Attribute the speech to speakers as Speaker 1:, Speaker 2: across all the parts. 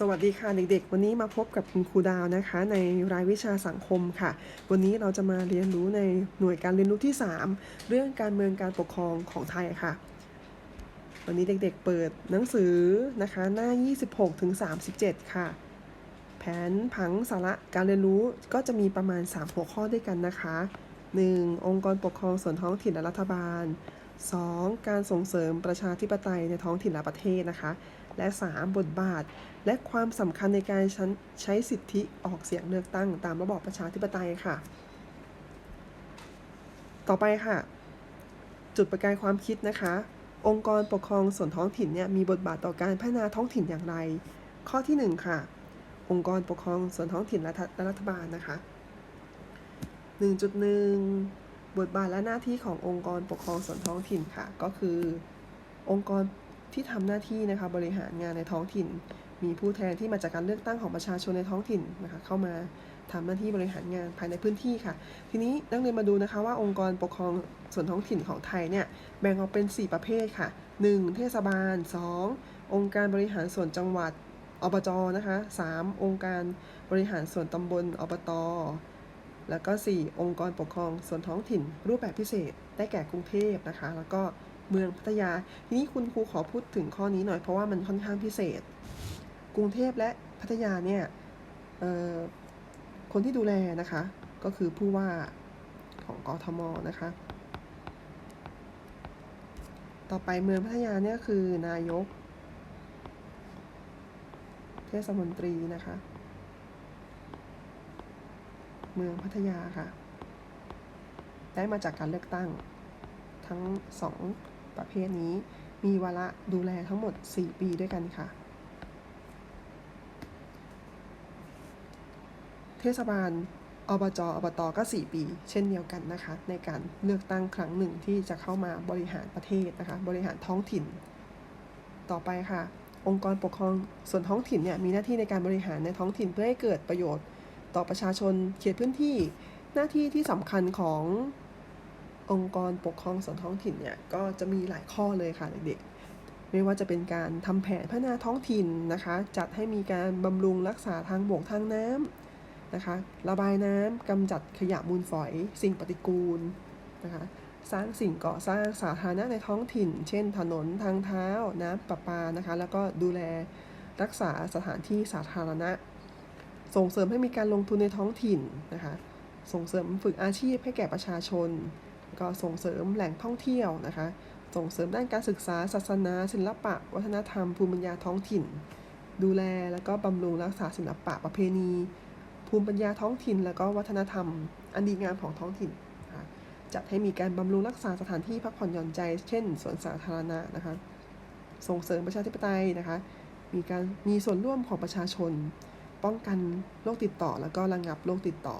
Speaker 1: สวัสดีค่ะเด็กๆ วันนี้มาพบกับคุณครูดาวนะคะ ในรายวิชาสังคมค่ะ วันนี้เราจะมาเรียนรู้ในหน่วยการเรียนรู้ที่ 3 เรื่องการเมืองการปกครองของไทยค่ะ วันนี้เด็กๆเปิดหนังสือนะคะหน้า 26ถึง37 ค่ะ แผนผังสาระการเรียนรู้ก็จะมีประมาณ 3 หัวข้อด้วยกันนะคะ 1. องค์กรปกครองส่วนท้องถิ่นและรัฐบาล 2. การส่งเสริมประชาธิปไตยในท้องถิ่นและประเทศนะคะ และ 3. บทบาท และความสำคัญในการใช้ใช้สิทธิออกเสียงเลือกตั้ง ตามระบอบประชาธิปไตยค่ะ ต่อไปค่ะ จุดประกายความคิดนะคะ องค์กรปกครองส่วนท้องถิ่นเนี่ยมีบทบาทต่อการพัฒนาท้องถิ่นอย่างไร ข้อที่ 1 ค่ะ องค์กรปกครองส่วนท้องถิ่นและและรัฐบาลนะคะ 1.1 บทบาทและหน้าที่ขององค์กรปกครองส่วนท้องถิ่นค่ะ ก็คือ องค์กร ที่ทำหน้าที่นะคะบริหารงานในท้องถิ่น มีผู้แทนที่มาจากการเลือกตั้งของประชาชนในท้องถิ่นนะคะเข้ามาทำหน้าที่บริหารงานภายในพื้นที่ค่ะ ทีนี้นักเรียนมาดูนะคะว่าองค์กรปกครองส่วนท้องถิ่นของไทยเนี่ยแบ่งออกเป็น 4 ประเภทค่ะ 1. เทศบาล 2. องค์การบริหารส่วนจังหวัดอบจนะคะ 3. องค์การบริหารส่วนตำบลอบตแล้วก็ 4 องค์กรปกครองส่วนท้องถิ่น รูปแบบพิเศษ ได้แก่กรุงเทพนะคะ แล้วก็ เมืองพัทยา ทีนี้คุณครูขอพูดถึงข้อนี้หน่อยเพราะว่ามันค่อนข้างพิเศษ กรุงเทพและพัทยาเนี่ยคนที่ดูแลนะคะ ก็คือผู้ว่าของกทมนะคะ ต่อไปเมืองพัทยาเนี่ยคือนายก เทศมนตรีนะคะ เมืองพัทยาค่ะ ได้มาจากการเลือกตั้งทั้งสอง ประเภทนี้ มีวาระดูแลทั้งหมด 4 ปีด้วยกันค่ะ เทศบาลอบจอบตก็ 4 ปี เช่นเดียวกันนะคะ ในการเลือกตั้งครั้งหนึ่งที่จะเข้ามาบริหารประเทศนะคะ บริหารท้องถิ่น ต่อไปค่ะ องค์กรปกครองส่วนท้องถิ่นเนี่ยมีหน้าที่ในการบริหารในท้องถิ่นเพื่อให้เกิดประโยชน์ ต่อประชาชนเขตพื้นที่ หน้าที่ที่สำคัญของ องค์กรปกครองส่วนท้องถิ่นเนี่ยก็จะมีหลายข้อเลยค่ะเด็กๆ ไม่ว่าจะเป็นการทำแผนพัฒนาท้องถิ่นนะคะ จัดให้มีการบำรุงรักษาทางบกทางน้ำนะคะ ระบายน้ำกำจัดขยะมูลฝอย สิ่งปฏิกูลนะคะ สร้างสิ่งก่อสร้างสาธารณะในท้องถิ่น เช่น ถนนทางเท้า น้ำประปานะคะ แล้วก็ดูแลรักษาสถานที่สาธารณะ ส่งเสริมให้มีการลงทุนในท้องถิ่นนะคะ ส่งเสริมฝึกอาชีพให้แก่ประชาชน ก็ส่งเสริมแหล่งท่องเที่ยวนะคะ ส่งเสริมด้านการศึกษา ศาสนา ศิลปะ วัฒนธรรม ภูมิปัญญาท้องถิ่น ดูแลแล้วก็บำรุงรักษาศิลปะประเพณี ภูมิปัญญาท้องถิ่น แล้วก็วัฒนธรรม อันดีงามของท้องถิ่นนะคะจัดให้มีการบำรุงรักษาสถานที่พักผ่อนหย่อนใจ เช่นสวนสาธารณะนะคะ ส่งเสริมประชาธิปไตยนะคะ มีการมีส่วนร่วมของประชาชน ป้องกันโรคติดต่อ แล้วก็ระงับโรคติดต่อ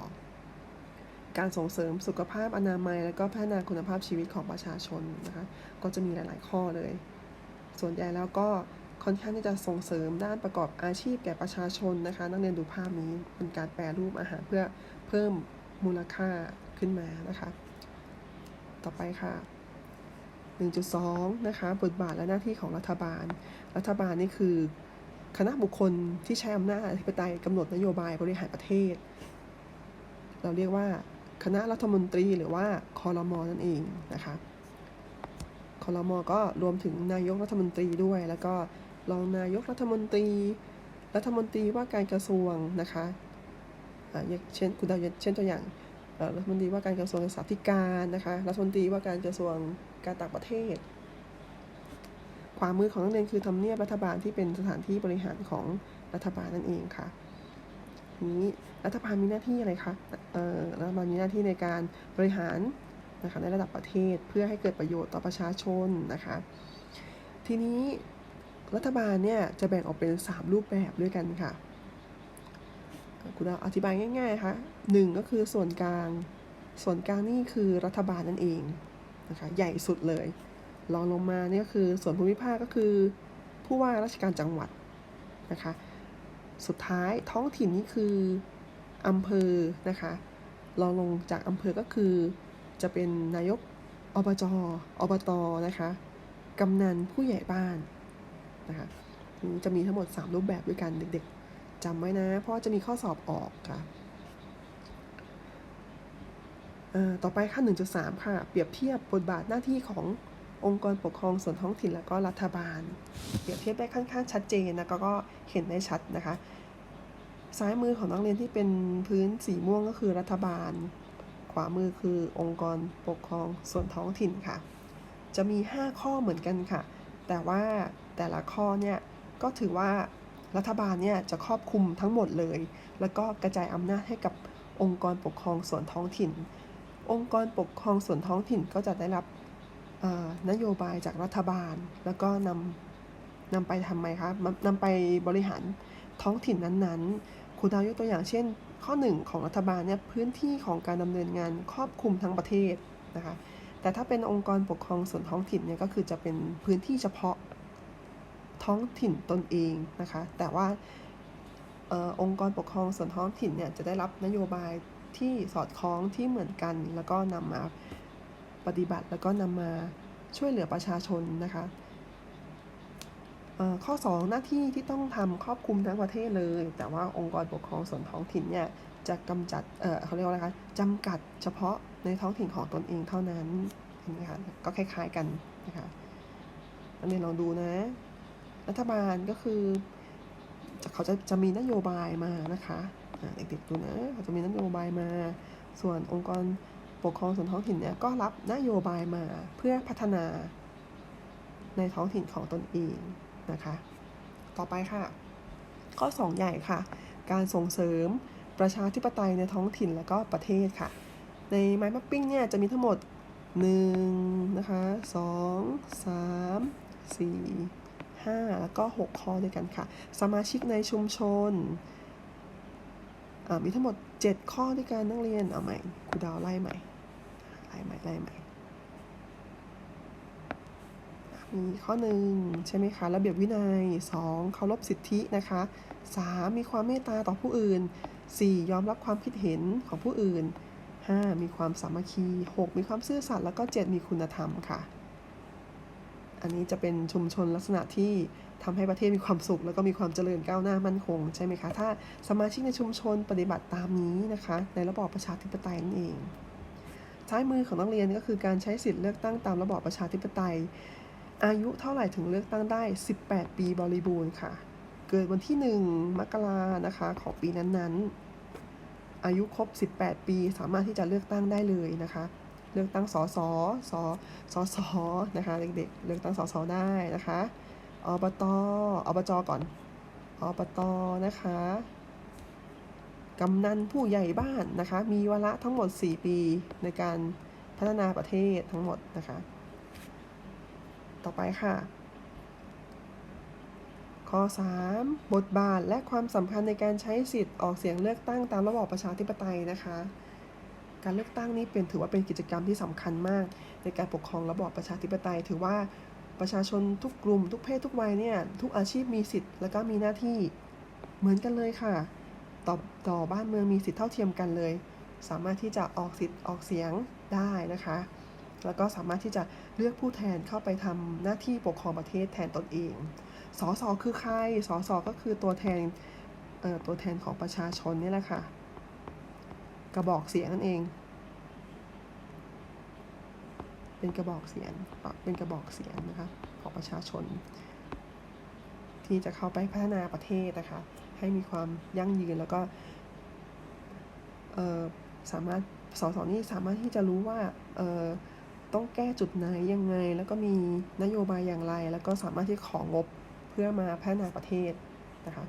Speaker 1: การส่งเสริมสุขภาพอนามัย และก็พัฒนาคุณภาพชีวิตของประชาชนนะคะ ก็จะมีหลาย ๆ ข้อเลย ส่วนใหญ่แล้วก็ค่อนข้างที่จะส่งเสริมด้านประกอบอาชีพแก่ประชาชนนะคะ นักเรียนดูภาพนี้เป็นการแปรรูปอาหารเพื่อเพิ่มมูลค่าขึ้นมานะคะ ต่อไปค่ะ 1.2 นะคะ บทบาทและหน้าที่ของรัฐบาล รัฐบาลนี่คือ คณะบุคคลที่ใช้อำนาจอธิปไตยกำหนดนโยบายบริหารประเทศ เราเรียกว่า คณะรัฐมนตรีหรือว่าคอรมอนั่นเองนะคะคอรมอก็รวมถึงนายกรัฐมนตรีด้วย แล้วก็รองนายกรัฐมนตรี รัฐมนตรีว่าการกระทรวงนะคะอ่าอย่างเช่นคุณดาวเช่นตัวอย่างรัฐมนตรีว่าการกระทรวงศึกษาธิการนะคะรัฐมนตรีว่าการกระทรวงการต่างประเทศขวามือของนักเรียนคือทำเนียบรัฐบาลที่เป็นสถานที่บริหารของรัฐบาลนั่นเองค่ะ นี้รัฐบาลมีหน้าที่อะไรคะเอ่อรัฐบาลมีหน้าที่ในการบริหารนะคะในระดับประเทศเพื่อให้เกิดประโยชน์ต่อประชาชนนะคะ ทีนี้รัฐบาลเนี่ยจะแบ่งออกเป็น 3 รูปแบบด้วยกันค่ะคุณดาอธิบายง่ายๆค่ะหนึ่งก็คือส่วนกลาง ส่วนกลางนี่คือรัฐบาลนั่นเองนะคะใหญ่สุดเลยรองลงมาเนี่ยก็คือส่วนภูมิภาคก็คือผู้ว่าราชการจังหวัดนะคะ สุดท้ายท้องถิ่นนี่คืออำเภอนะคะรองลงจากอำเภอก็คือ จะเป็นนายกอบจอบตนะคะกำนันผู้ใหญ่บ้านนะคะจะมีทั้งหมด 3 รูปแบบด้วยกันเด็กๆจำไว้นะ เพราะจะมีข้อสอบออกค่ะต่อไปค่ะ1.3 ค่ะ เปรียบเทียบบทบาทหน้าที่ของ องค์กรปกครองส่วนท้องถิ่นและก็รัฐบาล เปรียบเทียบได้ค่อนข้างชัดเจนนะก็ก็เห็นได้ชัดนะคะ ซ้ายมือของนักเรียนที่เป็นพื้นสีม่วงก็คือรัฐบาล ขวามือคือองค์กรปกครองส่วนท้องถิ่นค่ะ จะมี 5 ข้อเหมือนกันค่ะ แต่ว่าแต่ละข้อเนี่ยก็ถือว่ารัฐบาลเนี่ยจะครอบคลุมทั้งหมดเลย แล้วก็กระจายอำนาจให้กับองค์กรปกครองส่วนท้องถิ่น องค์กรปกครองส่วนท้องถิ่นก็จะได้รับ นโยบายจากรัฐบาล แล้วก็นำนำไปทำไมคะนำไปบริหารท้องถิ่นนั้นๆ ครูดาวยกตัวอย่างเช่น ข้อ 1 ของรัฐบาลเนี่ยพื้นที่ของการดำเนินงานครอบคลุมทั้งประเทศนะคะแต่ถ้าเป็นองค์กรปกครองส่วนท้องถิ่นเนี่ยก็คือจะเป็นพื้นที่เฉพาะท้องถิ่นตนเองนะคะแต่ว่าออองค์กรปกครองส่วนท้องถิ่นเนี่ยจะได้รับนโยบายที่สอดคล้องที่เหมือนกัน แล้วก็นำมา ปฏิบัติแล้วก็นำมาช่วยเหลือประชาชนนะคะข้อ 2 หน้าที่ที่ต้องทำครอบคลุมทั้งประเทศเลย แต่ว่าองค์กรปกครองส่วนท้องถิ่นเนี่ยจะกำจัดเเขาเรียกว่าอะไรคะจำกัดเฉพาะในท้องถิ่นของตนเองเท่านั้นเห็นไหมคะก็คล้ายๆกันนะคะอันนี้ลองดูนะ รัฐบาลก็คือเขาจะจะมีนโยบายมานะคะเด็กๆดูนะเขาจะมีนโยบายมา ส่วนองค์กร ปกครองส่วนท้องถิ่นเนี่ยก็รับนโยบายมาเพื่อพัฒนาในท้องถิ่นของตนเองนะคะ ต่อไปค่ะ ข้อ 2 ใหญ่ค่ะ การส่งเสริมประชาธิปไตยในท้องถิ่นและก็ประเทศค่ะ ในไม้ m ์ p ปิ้งเนี่ยจะมีทั้งหมด1นะคะ2 3 4 5 แล้วก็ 6 ข้อด้วยกันค่ะ สมาชิกในชุมชน มีทั้งหมด 7 ข้อด้วยกันนักเรียน เอาใหม่ครูดาวไล่ใหม่ ไล่ใหม่ ไล่ใหม่ มีข้อหนึ่งใช่ไหมคะ ระเบียบวินัย 2. เคารพสิทธินะคะ 3. มีความเมตตาต่อผู้อื่น 4. ยอมรับความคิดเห็นของผู้อื่น 5. มีความสามัคคี 6. มีความซื่อสัตย์แล้วก็ 7. มีคุณธรรมค่ะ อันนี้จะเป็นชุมชนลักษณะที่ ทำให้ประเทศมีความสุข แล้วก็มีความเจริญก้าวหน้ามั่นคงใช่ไหมคะ ถ้าสมาชิกในชุมชนปฏิบัติตามนี้นะคะ ในระบอบประชาธิปไตยนั่นเองท้ายมือของนักเรียนก็คือการใช้สิทธิ์เลือกตั้งตามระบอบประชาธิปไตย อายุเท่าไหร่ถึงเลือกตั้งได้ 18 ปีบริบูรณ์ค่ะ เกิดวันที่ 1 มกรานะคะของปีนั้นๆ อายุครบ 18 ปีสามารถที่จะเลือกตั้งได้เลยนะคะเลือกตั้งสสสสสนะคะเด็กๆ เลือกตั้งสสได้นะคะ อบตอบจก่อน อบตนะคะ กำนันผู้ใหญ่บ้านนะคะ มีวาระทั้งหมด 4 ปีในการพัฒนาประเทศทั้งหมดนะคะ ต่อไปค่ะ ข้อ 3 บทบาทและความสำคัญในการใช้สิทธิ์ออกเสียงเลือกตั้งตามระบอบประชาธิปไตยนะคะ การเลือกตั้งนี้เป็นถือว่าเป็นกิจกรรมที่สำคัญมาก ในการปกครองระบอบประชาธิปไตย ถือว่า ประชาชนทุกกลุ่ม ทุกเพศทุกวัยเนี่ยทุกอาชีพมีสิทธิ์และก็มีหน้าที่เหมือนกันเลยค่ะต่อต่อบ้านเมืองมีสิทธิ์เท่าเทียมกันเลย สามารถที่จะออกสิทธิ์ออกเสียงได้นะคะ แล้วก็สามารถที่จะเลือกผู้แทนเข้าไปทำหน้าที่ปกครองประเทศแทนตนเองสสคือใครสสก็คือตัวแทนตัวแทนของประชาชนนี่แหละค่ะกระบอกเสียงนั่นเอง เป็นกระบอกเสียงเป็นกระบอกเสียงนะคะของประชาชน ที่จะเข้าไปพัฒนาประเทศนะคะ ให้มีความยั่งยืนแล้วก็สามารถสสนี่สามารถที่จะรู้ว่าต้องแก้จุดไหนยังไง แล้วก็มีนโยบายอย่างไร แล้วก็สามารถที่ของบเพื่อมาพัฒนาประเทศนะคะ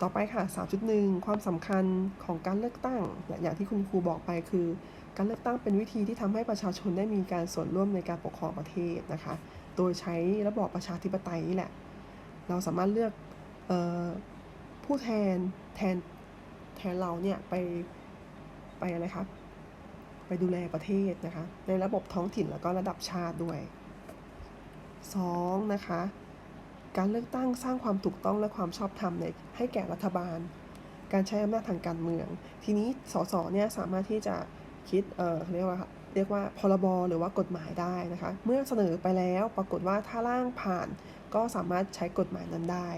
Speaker 1: ต่อไปค่ะ 3.1 ความสำคัญของการเลือกตั้ง อย่างที่คุณครูบอกไปคือ การเลือกตั้งเป็นวิธีที่ทำให้ประชาชนได้มีการส่วนร่วมในการปกครองประเทศนะคะ โดยใช้ระบอบประชาธิปไตยนี่แหละ เราสามารถเลือกออผู้แทนแทนแทนเราเนี่ยไปไปอะไรครับ ไปดูแลประเทศนะคะ ในระบบท้องถิ่นแล้วก็ระดับชาติด้วย 2. นะคะ การเลือกตั้งสร้างความถูกต้องและความชอบธรรมในให้แก่รัฐบาล การใช้อำนาจทางการเมือง ทีนี้สสเนี่ยสามารถที่จะ คิดเอ่อเรียกว่าเรียกว่าพรบหรือว่ากฎหมายได้นะคะ เมื่อเสนอไปแล้วปรากฏว่าถ้าร่างผ่านก็สามารถใช้กฎหมายนั้นได้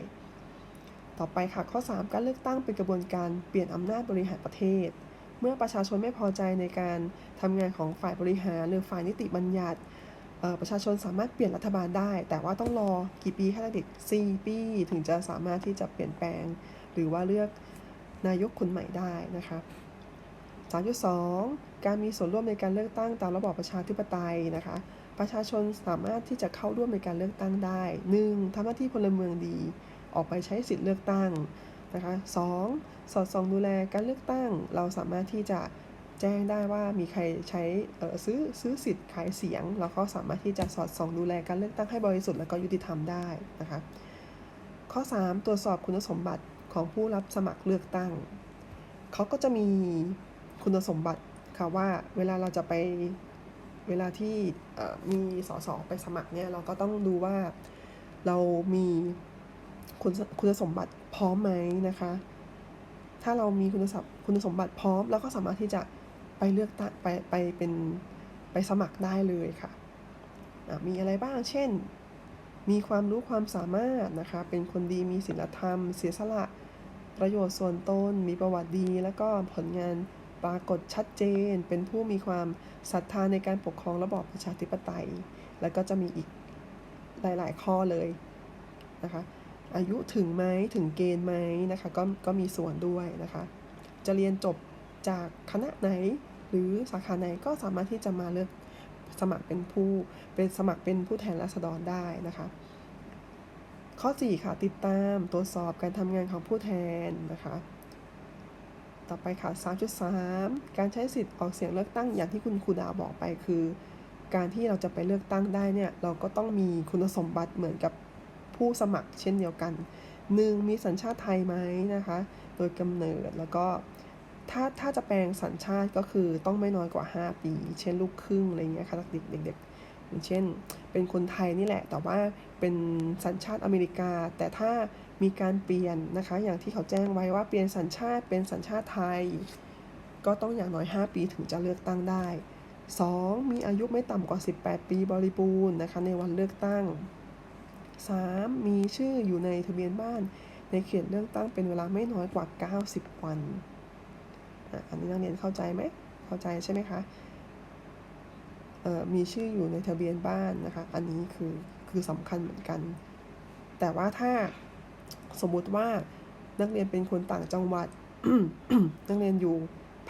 Speaker 1: ต่อไปค่ะข้อ 3 การเลือกตั้งเป็นกระบวนการเปลี่ยนอำนาจบริหารประเทศ เมื่อประชาชนไม่พอใจในการทำงานของฝ่ายบริหารหรือฝ่ายนิติบัญญัติประชาชนสามารถเปลี่ยนรัฐบาลได้ แต่ว่าต้องรอกี่ปีคะเด็ก4ปีถึงจะสามารถที่จะเปลี่ยนแปลง หรือว่าเลือกนายกคนใหม่ได้นะคะ3.2 การมีส่วนร่วมในการเลือกตั้งตามระบอบประชาธิปไตยนะคะ ประชาชนสามารถที่จะเข้าร่วมในการเลือกตั้งได้ 1. ทำหน้าที่พลเมืองดี ออกไปใช้สิทธิ์เลือกตั้งนะคะ 2. สอดส่องดูแลการเลือกตั้ง เราสามารถที่จะแจ้งได้ว่ามีใครใช้ซื้อซื้อสิทธิ์ขายเสียงเราก็สามารถที่จะสอดส่องดูแลการเลือกตั้งให้บริสุทธิ์และก็ยุติธรรมได้นะคะข้อ 3 ตรวจสอบคุณสมบัติของผู้รับสมัครเลือกตั้ง เขาก็จะมีคุณสมบัติ ค่ะว่าเวลาเราจะไปเวลาที่มีสสไปสมัครเนี่ยเราก็ต้องดูว่าเรามีคุณคุณสมบัติพร้อมไหมนะคะ ถ้าเรามีคุณสมคุณสมบัติพร้อมเราก็สามารถที่จะไปเลือกตั้งไปไปเป็นไปสมัครได้เลยค่ะมีอะไรบ้าง เช่น มีความรู้ความสามารถนะคะ เป็นคนดีมีศีลธรรม เสียสละ ประโยชน์ส่วนตน มีประวัติดี แล้วก็ผลงาน ปรากฏชัดเจน เป็นผู้มีความศรัทธาในการปกครองระบอบประชาธิปไตย แล้วก็จะมีอีกหลาย ๆ ข้อเลยนะคะ อายุถึงไหมถึงเกณฑ์ไหมนะคะ ก็ก็มีส่วนด้วยนะคะ จะเรียนจบจากคณะไหนหรือสาขาไหนก็สามารถที่จะมาเลือกสมัครเป็นผู้เป็นสมัครเป็นผู้แทนราษฎรได้นะคะ ข้อ 4 ค่ะ ติดตามตรวจสอบการทำงานของผู้แทนนะคะ ต่อไปค่ะ 3.3 การใช้สิทธิ์ออกเสียงเลือกตั้งอย่างที่คุณครูดาวบอกไปคือ การที่เราจะไปเลือกตั้งได้เนี่ยเราก็ต้องมีคุณสมบัติเหมือนกับผู้สมัครเช่นเดียวกัน 1. มีสัญชาติไทยไหมนะคะ โดยกำเนิดแล้วก็ถ้าถ้าจะแปลงสัญชาติก็คือต้องไม่น้อยกว่า 5 ปี เช่นลูกครึ่งอะไรเงี้ยค่ะเด็กเด็กอย่างเช่น เป็นคนไทยนี่แหละ แต่ว่าเป็นสัญชาติอเมริกา แต่ถ้า มีการเปลี่ยนนะคะ อย่างที่เขาแจ้งไว้ว่าเปลี่ยนสัญชาติเป็นสัญชาติไทย ก็ต้องอย่างน้อย 5 ปีถึงจะเลือกตั้งได้ 2. มีอายุไม่ต่ำกว่า 18 ปีบริบูรณ์นะคะในวันเลือกตั้ง 3. มีชื่ออยู่ในทะเบียนบ้าน ในเขตเลือกตั้งเป็นเวลาไม่น้อยกว่า 90 วันอันนี้นักเรียนเข้าใจไหมเข้าใจใช่ไหมคะมีชื่ออยู่ในทะเบียนบ้านนะคะ อันนี้คือคือสำคัญเหมือนกัน แต่ว่าถ้า สมมุติว่านักเรียนเป็นคนต่างจังหวัด นักเรียนอยู่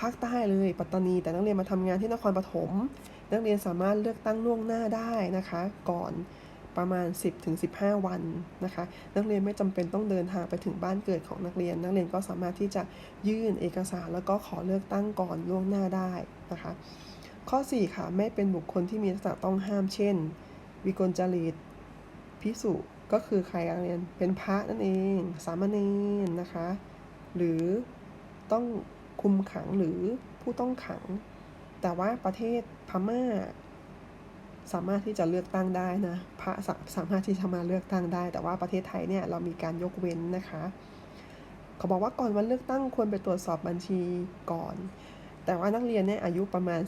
Speaker 1: ภาคใต้เลยปัตตานี แต่นักเรียนมาทำงานที่นครปฐมนักเรียนสามารถเลือกตั้งล่วงหน้าได้นะคะ ก่อนประมาณ 10-15 วันนะคะ นักเรียนไม่จำเป็นต้องเดินทางไปถึงบ้านเกิดของนักเรียน นักเรียนก็สามารถที่จะยื่นเอกสารแล้วก็ขอเลือกตั้งก่อนล่วงหน้าได้นะคะ ข้อ 4 ค่ะ ไม่เป็นบุคคลที่มีลักษณะต้องห้ามเช่น วิกลจริตพิสุ ก็คือใครเรียนเป็นพระนั่นเอง สามเณรนะคะ หรือต้องคุมขังหรือผู้ต้องขัง แต่ว่าประเทศพม่า สามารถที่จะเลือกตั้งได้นะพระสามารถที่จะมาเลือกตั้งได้ แต่ว่าประเทศไทยเนี่ยเรามีการยกเว้นนะคะเขาบอกว่าก่อนวันเลือกตั้งควรไปตรวจสอบบัญชีก่อน แต่ว่านักเรียนเนี่ยอายุประมาณ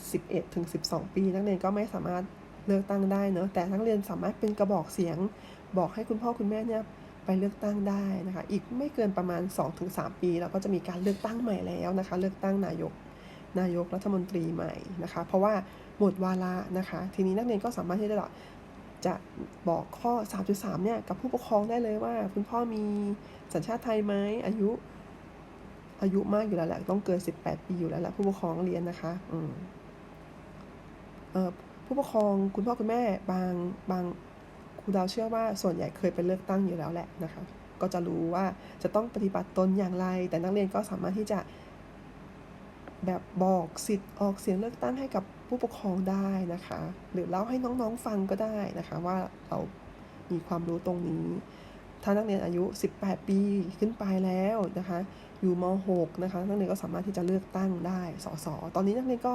Speaker 1: 11-12 ปี นักเรียนก็ไม่สามารถเลือกตั้งได้เนอะแต่นักเรียนสามารถเป็นกระบอกเสียง บอกให้คุณพ่อคุณแม่เนี่ยไปเลือกตั้งได้นะคะ อีกไม่เกินประมาณ 2-3 ปีเราก็จะมีการเลือกตั้งใหม่แล้วนะคะ เลือกตั้งนายกนายกรัฐมนตรีใหม่นะคะ เพราะว่าหมดวาระนะคะ ทีนี้นักเรียนก็สามารถที่จะจะบอกข้อ 3.3 เนี่ยกับผู้ปกครองได้เลยว่า คุณพ่อมีสัญชาติไทยไหมอายุอายุมากอยู่แล้วแหละต้องเกิน 18 ปีอยู่แล้วแหละผู้ปกครองเรียนนะคะอืมเอ่อผู้ปกครองคุณพ่อคุณแม่บางบาง ครูดาวเชื่อว่าส่วนใหญ่เคยไปเลือกตั้งอยู่แล้วแหละนะคะ ก็จะรู้ว่าจะต้องปฏิบัติตนอย่างไร แต่นักเรียนก็สามารถที่จะแบบบอกสิทธิ์ออกเสียงเลือกตั้งให้กับผู้ปกครองได้นะคะ หรือเล่าให้น้องๆฟังก็ได้นะคะ ว่าเรามีความรู้ตรงนี้ ถ้านักเรียนอายุ 18 ปีขึ้นไปแล้วนะคะ อยู่ม .6 นะคะ นักเรียนก็สามารถที่จะเลือกตั้งได้สสตอนนี้นักเรียนก็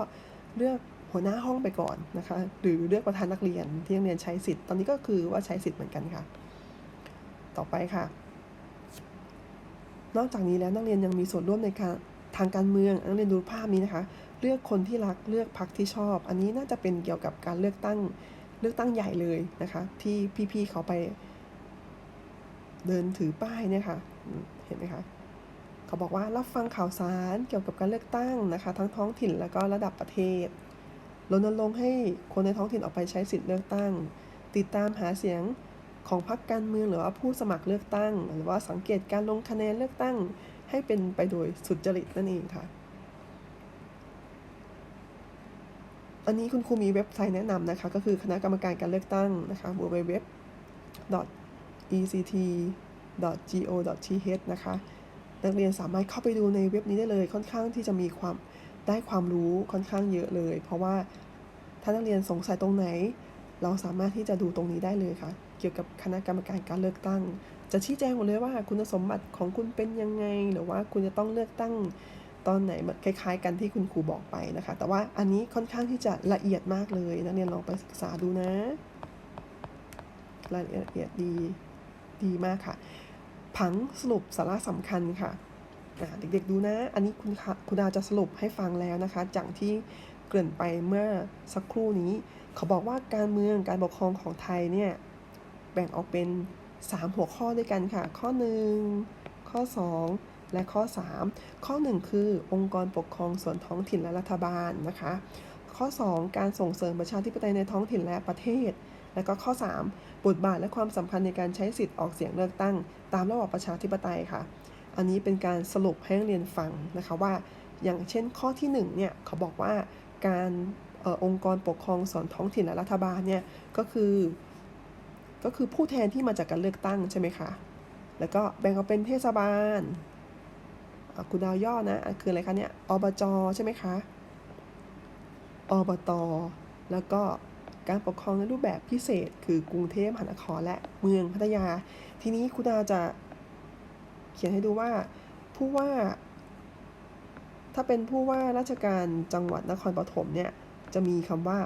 Speaker 1: เลือก หัวหน้าห้องไปก่อนนะคะ หรือเลือกประธานนักเรียนที่นักเรียนใช้สิทธิ์ ตอนนี้ก็คือว่าใช้สิทธิ์เหมือนกันค่ะ ต่อไปค่ะ นอกจากนี้แล้วนักเรียนยังมีส่วนร่วมในการทางการเมืองนักเรียนดูภาพนี้นะคะ เลือกคนที่รักเลือกพรรคที่ชอบ อันนี้น่าจะเป็นเกี่ยวกับการเลือกตั้งเลือกตั้งใหญ่เลยนะคะ ที่พี่ๆเขาไปเดินถือป้ายเนี่ยค่ะ เห็นไหมคะเขาบอกว่ารับฟังข่าวสารเกี่ยวกับการเลือกตั้งนะคะ ทั้งท้องถิ่นและก็ระดับประเทศ รณรงค์ให้คนในท้องถิ่นออกไปใช้สิทธิเลือกตั้ง ติดตามหาเสียงของพรรคการเมืองหรือว่าผู้สมัครเลือกตั้ง หรือว่าสังเกตการลงคะแนนเลือกตั้ง ให้เป็นไปโดยสุจริตนั่นเองค่ะ อันนี้คุณครูมีเว็บไซต์แนะนำนะคะ ก็คือคณะกรรมการการเลือกตั้งนะคะ www ect.go.th นะคะนักเรียนสามารถเข้าไปดูในเว็บนี้ได้เลยค่อนข้างที่จะมีความ ได้ความรู้ค่อนข้างเยอะเลย เพราะว่าถ้านักเรียนสงสัยตรงไหน เราสามารถที่จะดูตรงนี้ได้เลยค่ะ เกี่ยวกับคณะกรรมการการเลือกตั้ง จะชี้แจงหมดเลยว่าคุณสมบัติของคุณเป็นยังไง หรือว่าคุณจะต้องเลือกตั้งตอนไหนคล้าย ๆ กันที่คุณครูบอกไปนะคะ แต่ว่าอันนี้ค่อนข้างที่จะละเอียดมากเลยนักเรียนลองไปศึกษาดูนะรายละเอียดดีดีมากค่ะ ผังสรุปสาระสำคัญค่ะ เด็กๆดูนะ อันนี้คุณคะคุณดาจะสรุปให้ฟังแล้วนะคะจากที่เกริ่นไปเมื่อสักครู่นี้ เขาบอกว่าการเมืองการปกครองของไทยเนี่ยแบ่งออกเป็น 3 หัวข้อด้วยกันค่ะ ข้อ 1 ข้อ 2 และข้อ 3 ข้อ 1 คือองค์กรปกครองส่วนท้องถิ่นและรัฐบาลนะคะ ข้อ 2 การส่งเสริมประชาธิปไตยในท้องถิ่นและประเทศ และก็ข้อ 3 บทบาทและความสำคัญในการใช้สิทธิ์ออกเสียงเลือกตั้ง ตามระบอบประชาธิปไตยค่ะ อันนี้เป็นการสรุปให้นักเรียนฟังนะคะว่า อย่างเช่นข้อที่1เนี่ยเขาบอกว่าการอองค์กรปกครองส่วนท้องถิ่นและรัฐบาลเนี่ยก็คือก็คือผู้แทนที่มาจากการเลือกตั้งใช่ไหมคะ แล้วก็แบ่งออกเป็นเทศบาลคุณดาวย่อนะอะคืออะไรคะเนี่ย อบจใช่ไหมคะ อบต แล้วก็การปกครองในรูปแบบพิเศษ คือกรุงเทพมหานครและเมืองพัทยา ทีนี้คุณดาวจะ เขียนให้ดูว่าผู้ว่า ถ้าเป็นผู้ว่าราชการจังหวัดนครปฐมเนี่ยจะมีคำว่า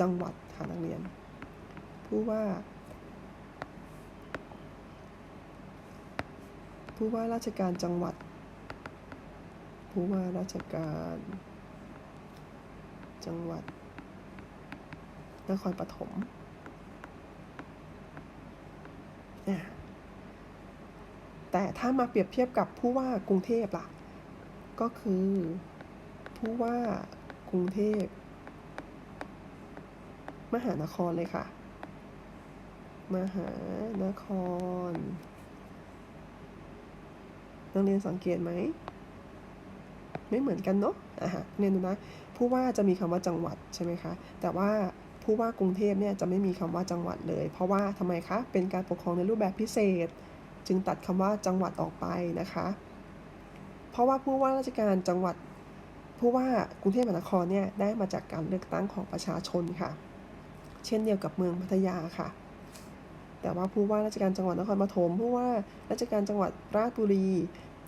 Speaker 1: จังหวัดค่ะนักเรียน ผู้ว่า ผู้ว่าราชการจังหวัด ผู้ว่าราชการ จังหวัด นครปฐมอะ แต่ถ้ามาเปรียบเทียบกับผู้ว่ากรุงเทพล่ะ ก็คือ ผู้ว่ากรุงเทพ มหานครเลยค่ะ มหานคร นักเรียนสังเกตไหม ไม่เหมือนกันเนาะอะฮะเรียนดูนะ ผู้ว่าจะมีคำว่าจังหวัดใช่ไหมคะ แต่ว่าผู้ว่ากรุงเทพเนี่ยจะไม่มีคำว่าจังหวัดเลย เพราะว่าทำไมคะ เป็นการปกครองในรูปแบบพิเศษ จึงตัดคำว่าจังหวัดออกไปนะคะ เพราะว่าผู้ว่าราชการจังหวัดผู้ว่ากรุงเทพมหานครเนี่ยได้มาจากการเลือกตั้งของประชาชนค่ะ เช่นเดียวกับเมืองพัทยาค่ะ แต่ว่าผู้ว่าราชการจังหวัดนครปฐมผู้ว่าราชการจังหวัดราชบุรี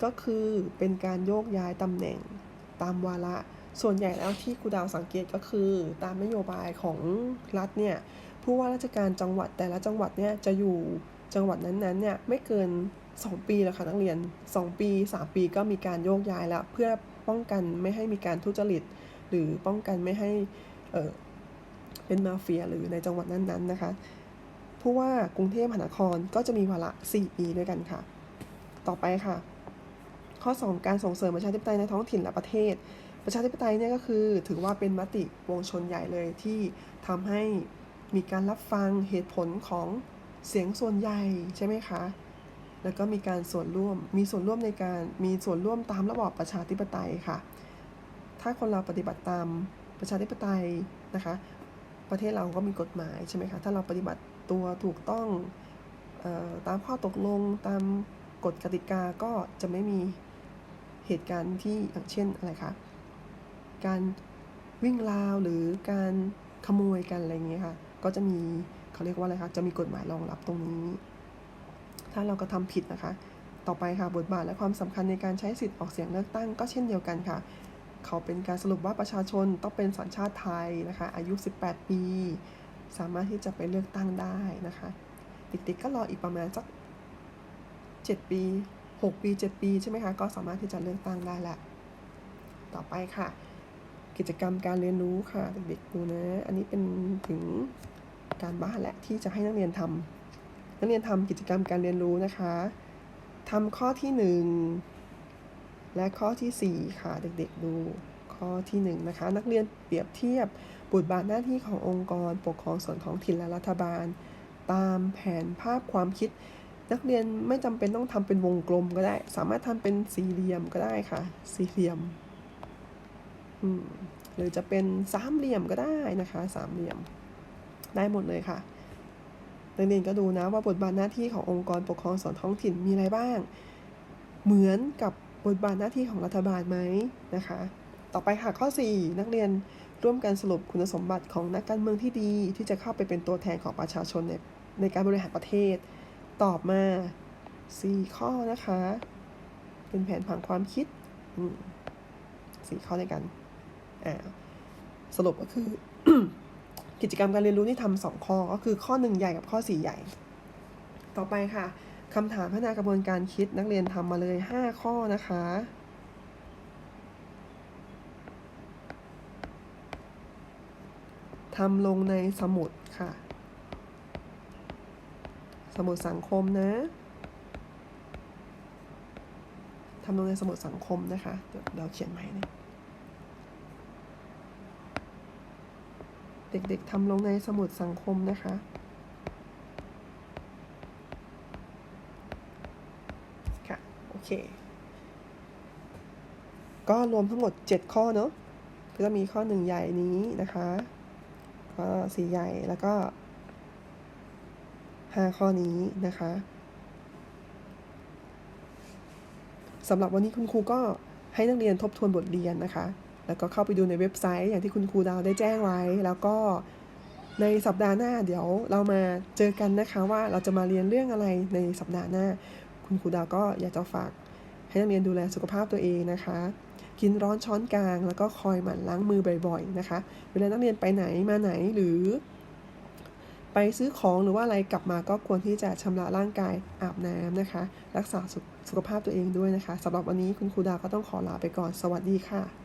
Speaker 1: ก็คือเป็นการโยกย้ายตำแหน่งตามวาระส่วนใหญ่แล้วที่ครูดาวสังเกตก็คือ ตามนโยบายของรัฐเนี่ยผู้ว่าราชการจังหวัดแต่ละจังหวัดเนี่ยจะอยู่ จังหวัดนั้นๆเนี่ยไม่เกิน 2 ปีแล้วค่ะนักเรียน 2 ปี 3 ปีก็มีการโยกย้ายแล้วเพื่อป้องกันไม่ให้มีการทุจริต หรือป้องกันไม่ให้เออเป็นมาเฟียหรือในจังหวัดนั้นๆนะคะผู้ว่ากรุงเทพมหานครก็จะมีวาระ 4 ปีด้วยกันค่ะ ต่อไปค่ะ ข้อ 2 การส่งเสริมประชาธิปไตยในท้องถิ่นและประเทศ ประชาธิปไตยเนี่ยก็คือถือว่าเป็นมติวงชนใหญ่เลยที่ทำให้มีการรับฟังเหตุผลของ เสียงส่วนใหญ่ใช่ไหมคะ แล้วก็มีการส่วนร่วม มีส่วนร่วมในการ มีส่วนร่วมตามระบอบประชาธิปไตยค่ะ ถ้าคนเราปฏิบัติตามประชาธิปไตยนะคะ ประเทศเราก็มีกฎหมายใช่ไหมคะ ถ้าเราปฏิบัติตัวถูกต้องออตามข้อตกลงตามกฎกติกาก็จะไม่มีเหตุการณ์ที่อย่างเช่นอะไรคะ การวิ่งราวหรือการขโมยกันอะไรอย่างเงี้ยค่ะ ก็จะมี เขาเรียกว่าอะไรคะจะมีกฎหมายรองรับตรงนี้ ถ้าเรากระทำผิดนะคะ ต่อไปค่ะบทบาทและความสำคัญในการใช้สิทธิ์ออกเสียงเลือกตั้งก็เช่นเดียวกันค่ะ เขาเป็นการสรุปว่าประชาชนต้องเป็นสัญชาติไทยนะคะ อายุ 18 ปี สามารถที่จะไปเลือกตั้งได้นะคะเด็กๆก็รออีกประมาณสัก 7 ปี 6 ปี 7 ปีใช่ไหมคะก็สามารถที่จะเลือกตั้งได้แล้วต่อไปค่ะ กิจกรรมการเรียนรู้ค่ะ เด็กๆดูนะ อันนี้เป็นถึง การบ้านแหละที่จะให้นักเรียนทนักเรียนทำกิจกรรมการเรียนรู้นะคะทำข้อที่หนึ่งและข้อที่สี่ค่ะเด็กๆดูข้อที่หนึ่งนะคะนักเรียนเปรียบเทียบบทบาทหน้าที่ขององค์กร ปกครองส่วนท้องถิ่นและรัฐบาล ตามแผนภาพความคิด นักเรียนไม่จำเป็นต้องทำเป็นวงกลมก็ได้ สามารถทำเป็นสี่เหลี่ยมก็ได้ค่ะ สี่เหลี่ยมหรือจะเป็นสามเหลี่ยมก็ได้นะคะ สามเหลี่ยม ได้หมดเลยค่ะนักเรียนก็ดูนะว่าบทบาทหน้าที่ขององค์กรปกครองส่วนท้องถิ่นมีอะไรบ้าง เหมือนกับบทบาทหน้าที่ของรัฐบาลไหมนะคะ ต่อไปค่ะข้อ 4 นักเรียนร่วมกันสรุปคุณสมบัติของนักการเมืองที่ดีที่จะเข้าไปเป็นตัวแทนของประชาชนในในการบริหารประเทศ ตอบมา 4 ข้อนะคะ เป็นแผนผังความคิดสี่ข้อด้วยกันอ่าสรุปก็คือ กิจกรรมการเรียนรู้ที่ทำสองข้อ ก็คือข้อหนึ่งใหญ่กับข้อสี่ใหญ่ ต่อไปค่ะคำถามพัฒนากระบวนการคิดนักเรียนทำมาเลย 5 ข้อนะคะ ทำลงในสมุดค่ะ สมุดสังคมนะ ทำลงในสมุดสังคมนะคะ เดี๋ยวเราเขียนใหม่นะ เด็กๆทำลงในสมุดสังคมนะคะ ค่ะ โอเค ก็รวมทั้งหมด 7 ข้อเนาะก็จะมีข้อหนึ่งใหญ่นี้นะคะ ก็สี่ใหญ่แล้วก็ 5 ข้อนี้นะคะสำหรับวันนี้คุณครูก็ให้นักเรียนทบทวนบทเรียนนะคะ แล้วก็เข้าไปดูในเว็บไซต์อย่างที่คุณครูดาวได้แจ้งไว้ แล้วก็ในสัปดาห์หน้าเดี๋ยวเรามาเจอกันนะคะว่าเราจะมาเรียนเรื่องอะไรในสัปดาห์หน้า คุณครูดาวก็อยากจะฝากให้นักเรียนดูแลสุขภาพตัวเองนะคะ กินร้อนช้อนกลาง แล้วก็คอยหมั่นล้างมือบ่อยๆนะคะ เวลานักเรียนไปไหนมาไหนหรือ ไปซื้อของหรือว่าอะไรกลับมาก็ควรที่จะชำระร่างกายอาบน้ำนะคะ รักษาสุขสุขภาพตัวเองด้วยนะคะสำหรับวันนี้คุณครูดาวก็ต้องขอลาไปก่อนสวัสดีค่ะ